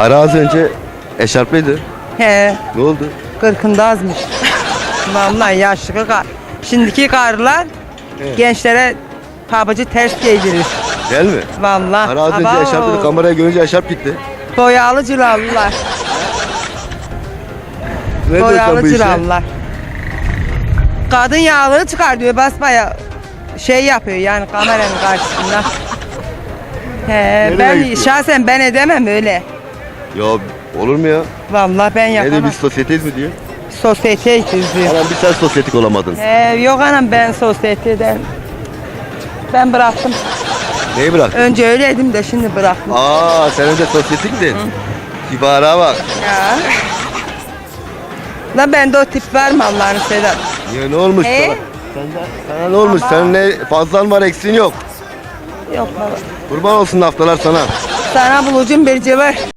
Karı az önce eşarplıydı. He, Ne oldu? kırkında azmış. Vallahi yaşlı kar. Şimdiki karılar Evet. gençlere pabucu ters giydirir. Değil mi? Vallahi. Karı az önce eşarplıydı. Kameraya görünce eşarp gitti. Boyalı cilalılar. Ne Boyalı cilalılar. Kadın yağlığı çıkar diyor basmaya şey yapıyor yani kameranın karşısında. He, Nereye ben gidiyor? şahsen ben edemem öyle. Ya olur mu ya? Vallahi ben Ne diyor yapamam. biz sosyeteyiz mi diyor? Sosyete diyor. Anam bir sen sosyetik olamadın. He, yok anam ben sosyeteden. Ben bıraktım. Neyi bıraktın? Önce öyleydim de şimdi bıraktım. Aa sen önce sosyetiktin. Kibara bak. Ya. La bende o tip var mı Allah'ını sever. Ya ne olmuş E? sana? Sende, sana ne olmuş? Senin ne fazlan var eksiğin yok. Yok baba. Kurban olsun haftalar sana. Sana bulucum bir cıvır.